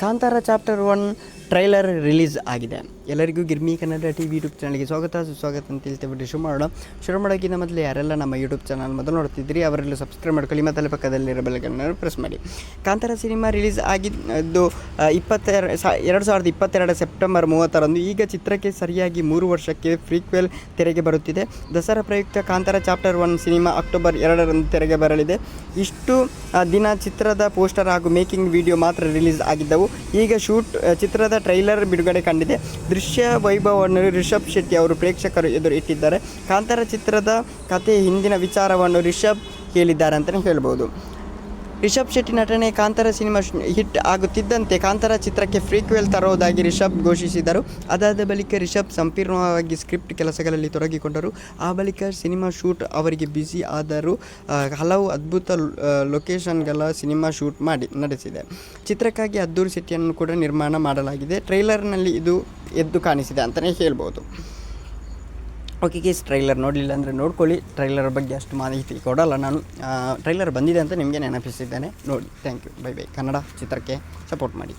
Kantara chapter one trailer release ಆಗಿದೆ. ಎಲ್ಲರಿಗೂ Girmi Kannada T V YouTube ಚಾನಲ್ಗೆ ಸ್ವಾಗತ. ಸುಸ್ವಾಗತ ಅಂತ ಹೇಳ್ತೇವೆ ಶುರು ಮಾಡೋಣ. ಶುರು ಮಾಡೋಕ್ಕಿಂತ ಮೊದಲು ಯಾರೆಲ್ಲ ನಮ್ಮ ಯೂಟ್ಯೂಬ್ ಚಾನಲ್ ಮೊದಲು ನೋಡ್ತಿದ್ರಿ ಅವರೆಲ್ಲ ಸಬ್ಸ್ಕ್ರೈಬ್ ಮಾಡ್ಕೊಳ್ಳಿ ಮತ್ತು ಪಕ್ಕದಲ್ಲಿರೋ ಬೆಲ್ಗನ್ನು ಪ್ರೆಸ್ ಮಾಡಿ. ಕಾಂತಾರ ಸಿನಿಮಾ ರಿಲೀಸ್ ಆಗಿದ್ದು ಇಪ್ಪತ್ತೆರಡು ಸಾ ಎರಡು ಸಾವಿರದ ಇಪ್ಪತ್ತೆರಡು ಸೆಪ್ಟೆಂಬರ್ ಮೂವತ್ತರಂದು ಈಗ ಚಿತ್ರಕ್ಕೆ ಸರಿಯಾಗಿ ಮೂರು ವರ್ಷಕ್ಕೆ ಫ್ರೀಕ್ವೆಲ್ ತೆರೆಗೆ ಬರುತ್ತಿದೆ. ದಸರಾ ಪ್ರಯುಕ್ತ Kantara chapter one cinema October ಎರಡರಂದು ತೆರೆಗೆ ಬರಲಿದೆ. ಇಷ್ಟು ದಿನ ಚಿತ್ರದ ಪೋಸ್ಟರ್ ಹಾಗೂ ಮೇಕಿಂಗ್ ವಿಡಿಯೋ ಮಾತ್ರ ರಿಲೀಸ್ ಆಗಿದ್ದವು. ಈಗ ಶೂಟ್ ಆ, ಟ್ರೈಲರ್ ಬಿಡುಗಡೆ ಕಂಡಿದೆ. ದೃಶ್ಯ ವೈಭವವನ್ನು ರಿಷಬ್ ಶೆಟ್ಟಿ ಅವರು ಪ್ರೇಕ್ಷಕರು ಎದುರು ಇಟ್ಟಿದ್ದಾರೆ ಕಾಂತಾರ ಚಿತ್ರದ ಕಥೆ ಹಿಂದಿನ ವಿಚಾರವನ್ನು ರಿಷಬ್ ಹೇಳಿದ್ದಾರೆ ಅಂತಲೇ ಹೇಳ್ಬೋದು. ರಿಷಬ್ ಶೆಟ್ಟಿ ನಟನೆ ಕಾಂತಾರ ಸಿನಿಮಾ ಹಿಟ್ ಆಗುತ್ತಿದ್ದಂತೆ ಕಾಂತಾರ ಚಿತ್ರಕ್ಕೆ ಫ್ರೀಕ್ವೆಲ್ ತರುವುದಾಗಿ ರಿಷಬ್ ಘೋಷಿಸಿದರು. ಅದಾದ ಬಳಿಕ ರಿಷಬ್ ಸಂಪೂರ್ಣವಾಗಿ ಸ್ಕ್ರಿಪ್ಟ್ ಕೆಲಸಗಳಲ್ಲಿ ತೊಡಗಿಕೊಂಡರು. ಆ ಬಳಿಕ ಸಿನಿಮಾ ಶೂಟ್ ಅವರಿಗೆ ಬ್ಯುಸಿ ಆದರೂ. ಹಲವು ಅದ್ಭುತ ಲೊಕೇಶನ್ಗಳ ಸಿನಿಮಾ ಶೂಟ್ ಮಾಡಿ ನಡೆಸಿದೆ. ಚಿತ್ರಕ್ಕಾಗಿ ಅದ್ದೂರು ಸಿಟಿಯನ್ನು ಕೂಡ ನಿರ್ಮಾಣ ಮಾಡಲಾಗಿದೆ. ಟ್ರೈಲರ್ನಲ್ಲಿ ಇದು ಎದ್ದು ಕಾಣಿಸಿದೆ ಅಂತಲೇ ಹೇಳ್ಬೋದು. ಓಕೆ ಕೇಸ್ ಟ್ರೈಲರ್ ನೋಡಲಿಲ್ಲ ಅಂದರೆ ನೋಡ್ಕೊಳ್ಳಿ. ಟ್ರೈಲರ್ ಬಗ್ಗೆ ಅಷ್ಟು ಮಾಹಿತಿ ಕೊಡಲ್ಲ ನಾನು. ಟ್ರೈಲರ್ ಬಂದಿದೆ ಅಂತ ನಿಮಗೆ ನೆನಪಿಸಿದ್ದೇನೆ. ನೋಡಿ thank you bye bye Kannada ಚಿತ್ರಕ್ಕೆ ಸಪೋರ್ಟ್ ಮಾಡಿ.